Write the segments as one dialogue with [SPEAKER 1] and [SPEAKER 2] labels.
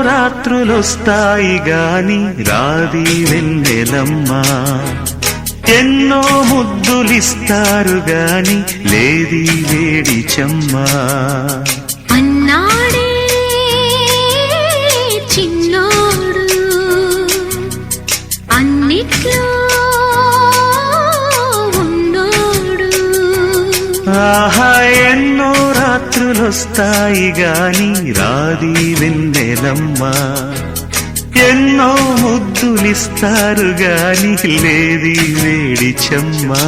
[SPEAKER 1] రాత్రులొస్తాయి గాని రాది వెన్నెలమ్మా. ఎన్నో ముద్దులిస్తారు గాని లేది వేడి చెమ్మా. రాత్రులొస్తాయి గాని రాది వెన్నెలమ్మా. ఎన్నో ముద్దులిస్తారు గాని లేది వేడి చెమ్మా.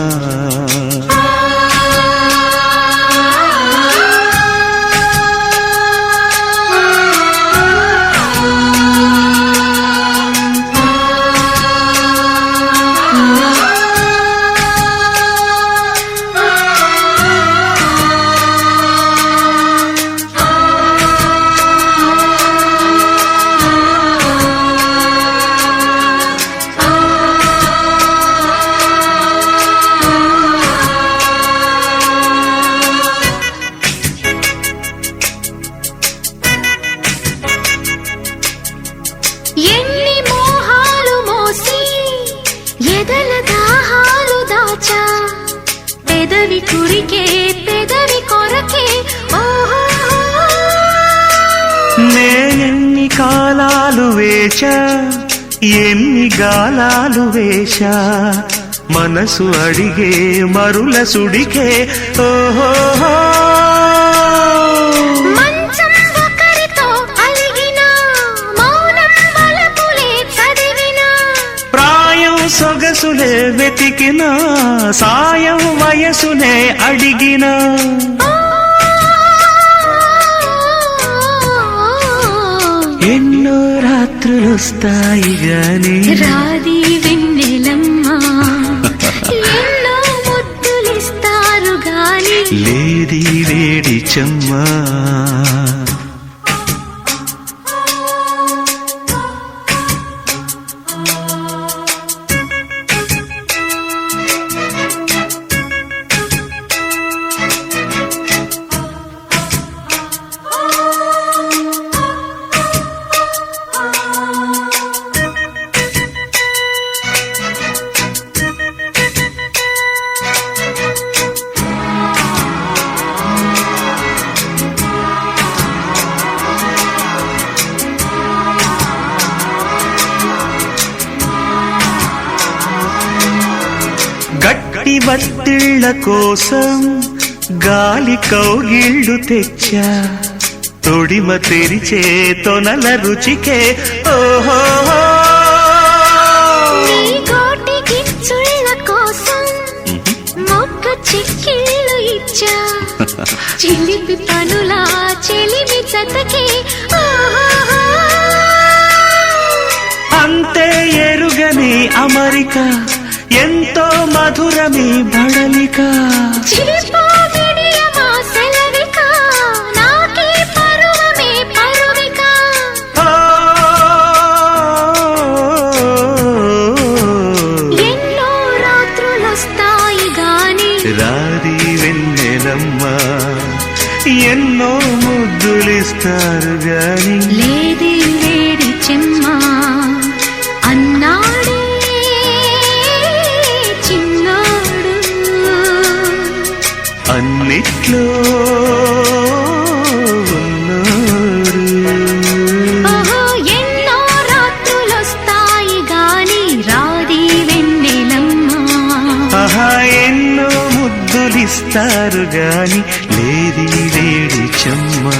[SPEAKER 2] పెదవి కురికే పెదవి కొరకే. ఓహో.
[SPEAKER 1] నేనెన్ని కాలాలు వేచా ఎన్ని గాలాలు వేశా మనసు అడిగే మరుల సుడికే. ఓహో. వెతికిన సాయం వయసునే అడిగిన. ఎన్నో రాత్రులొస్తాయి గాని
[SPEAKER 2] రాది వెన్నెలమ్మా. ఎన్నో ముద్దులిస్తారు గాని
[SPEAKER 1] లేది వేడి చెమ్మా. గట్టి వత్తిళ్ళ కోసం గాలి కౌగిళ్ళు తెచ్చా. తొడిమ తెరిచే తొనల రుచికే ఓహో
[SPEAKER 2] ఎన్నో
[SPEAKER 1] ముద్దులిస్తారు గాని.
[SPEAKER 2] లేది వేడి చెమ్మా అన్నాడే చిన్నాడు.
[SPEAKER 1] అన్నిట్లో
[SPEAKER 2] ఇస్తారు గాని
[SPEAKER 1] లేది లేడి చెమ్మా.